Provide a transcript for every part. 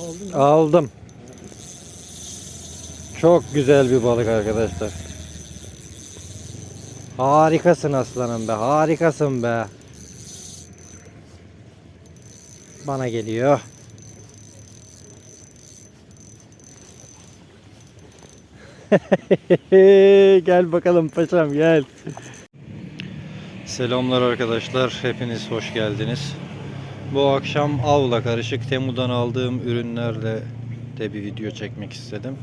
Aldın? Aldım. Çok güzel bir balık arkadaşlar. Harikasın aslanım be. Harikasın be. Bana geliyor. gel bakalım paşam gel. Selamlar arkadaşlar. Hepiniz hoş geldiniz. Bu akşam avla karışık Temu'dan aldığım ürünlerle de bir video çekmek istedim.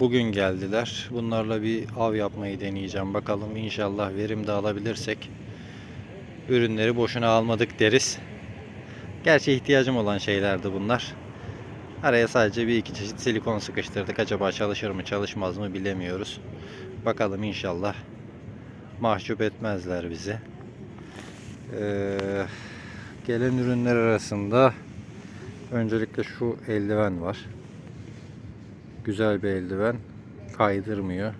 Bugün geldiler. Bunlarla bir av yapmayı deneyeceğim. Bakalım inşallah verim de alabilirsek ürünleri boşuna almadık deriz. Gerçi ihtiyacım olan şeylerdi bunlar. Araya sadece bir iki çeşit silikon sıkıştırdık. Acaba çalışır mı çalışmaz mı bilemiyoruz. Bakalım inşallah mahcup etmezler bizi. Ee, gelen ürünler arasında öncelikle şu eldiven var. Güzel bir eldiven. Kaydırmıyor.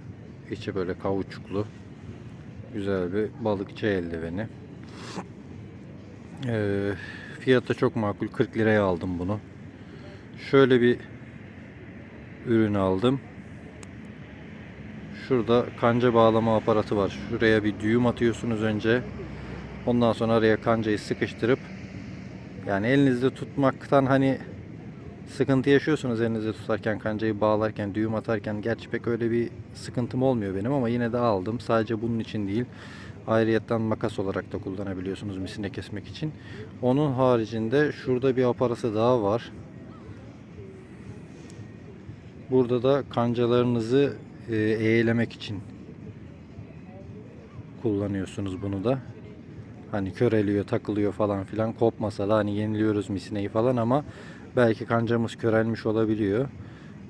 İçi böyle kauçuklu. Güzel bir balıkçı eldiveni. Ee, fiyatı çok makul. 40 liraya aldım bunu. Şöyle bir ürün aldım. Şurada kanca bağlama aparatı var. Şuraya bir düğüm atıyorsunuz önce. Ondan sonra araya kancayı sıkıştırıp yani elinizde tutmaktan hani sıkıntı yaşıyorsunuz elinizde tutarken kancayı bağlarken düğüm atarken gerçi pek öyle bir sıkıntım olmuyor benim ama yine de aldım. Sadece bunun için değil. Ayrıyetten makas olarak da kullanabiliyorsunuz misine kesmek için. Onun haricinde şurada bir aparatı daha var. Burada da kancalarınızı e, eğlemek için kullanıyorsunuz bunu da. Hani köreliyor, takılıyor falan filan kopmasa da hani yeniliyoruz misineyi falan ama belki kancamız körelmiş olabiliyor.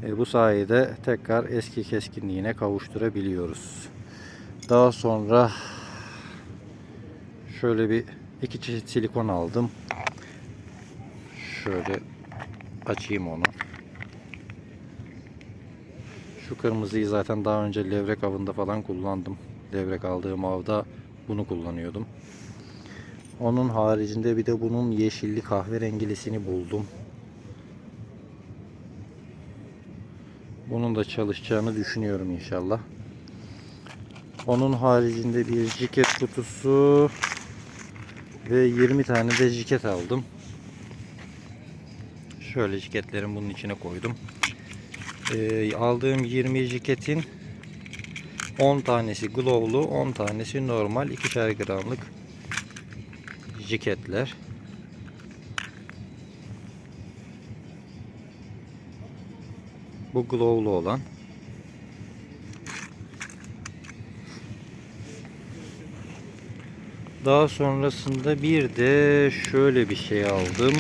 E, bu sayede tekrar eski keskinliğine kavuşturabiliyoruz. Daha sonra şöyle bir iki çeşit silikon aldım. Şöyle açayım onu. Şu kırmızıyı zaten daha önce levrek avında falan kullandım. Levrek aldığım avda bunu kullanıyordum. Onun haricinde bir de bunun yeşilli kahverengilisini buldum. Bunun da çalışacağını düşünüyorum inşallah. Onun haricinde bir jiket kutusu ve 20 tane de jiket aldım. Şöyle jiketlerimi bunun içine koydum. Ee, aldığım 20 jiketin 10 tanesi glowlu, 10 tanesi normal 2'şer gramlık jiketler. Bu glowlu olan. Daha sonrasında bir de şöyle bir şey aldım.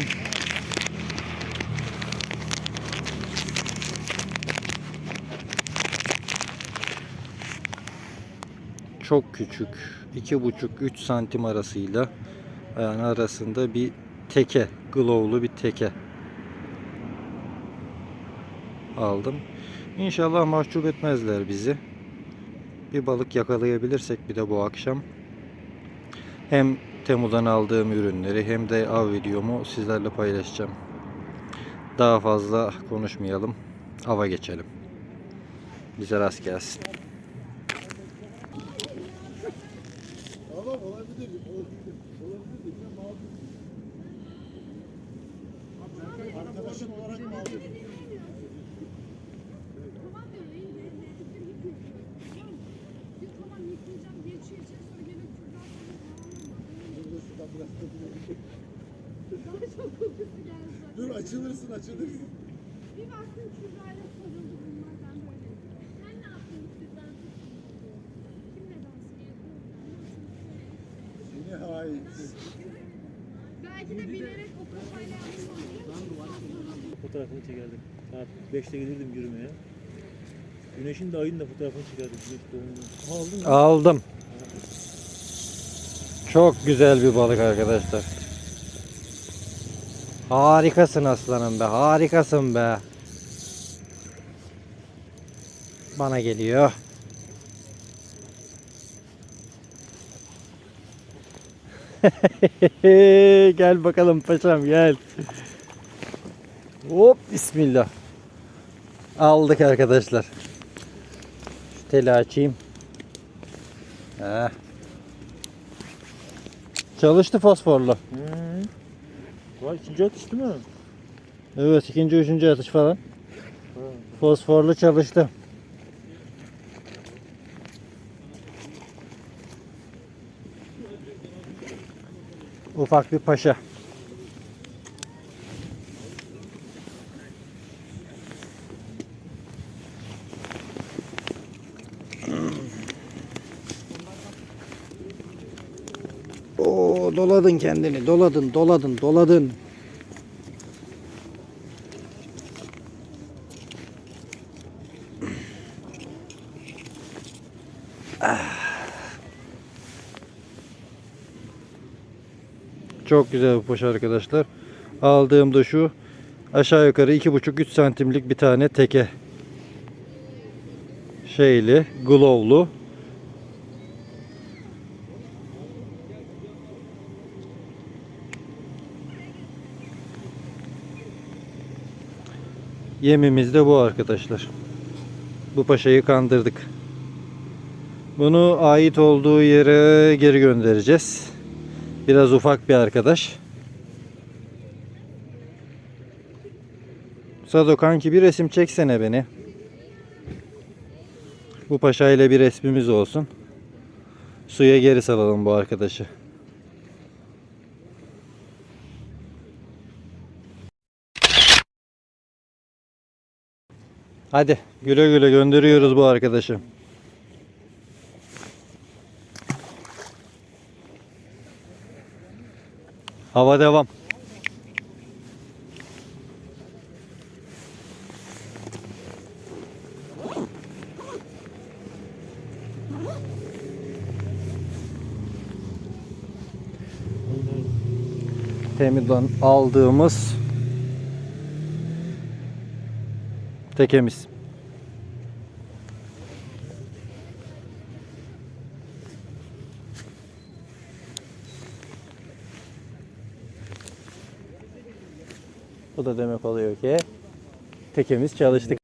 Çok küçük. 2,5-3 santim arasıyla yani arasında bir teke, glowlu bir teke aldım. İnşallah mahcup etmezler bizi. Bir balık yakalayabilirsek bir de bu akşam hem Temu'dan aldığım ürünleri hem de av videomu sizlerle paylaşacağım. Daha fazla konuşmayalım. Ava geçelim. Bize rast gelsin. Olabilir. Olabilir. Arkadaşın olarak mağdur. Dur açılırsın açılırsın. Bir baktım Kübra'yla Hain. Belki de bilerek o kafayla yapmış olabilir. Fotoğrafını çekerdik. Saat 5'te gelirdim yürümeye. Güneşin de ayın da fotoğrafını çekerdik. Güneş doğumunu. Aldın mı? Aldım. Çok güzel bir balık arkadaşlar. Harikasın aslanım be. Harikasın be. Bana geliyor. gel bakalım paşam gel. Hop bismillah. Aldık arkadaşlar. Şu teli açayım. Heh. Çalıştı fosforlu. Hı. Vay ikinci atış değil mi? Evet ikinci üçüncü atış falan. Fosforlu çalıştı. Ufak bir paşa. Oo doladın kendini. Doladın, doladın, doladın. Çok güzel bir poşa arkadaşlar. Aldığım da şu aşağı yukarı 2,5-3 santimlik bir tane teke şeyli, glowlu. Yemimiz de bu arkadaşlar. Bu paşayı kandırdık. Bunu ait olduğu yere geri göndereceğiz. Biraz ufak bir arkadaş. Sado kanki bir resim çeksene beni. Bu paşa ile bir resmimiz olsun. Suya geri salalım bu arkadaşı. Hadi güle güle gönderiyoruz bu arkadaşı. Hava devam. Temizden aldığımız tekemiz. Bu da demek oluyor ki tekemiz çalıştı.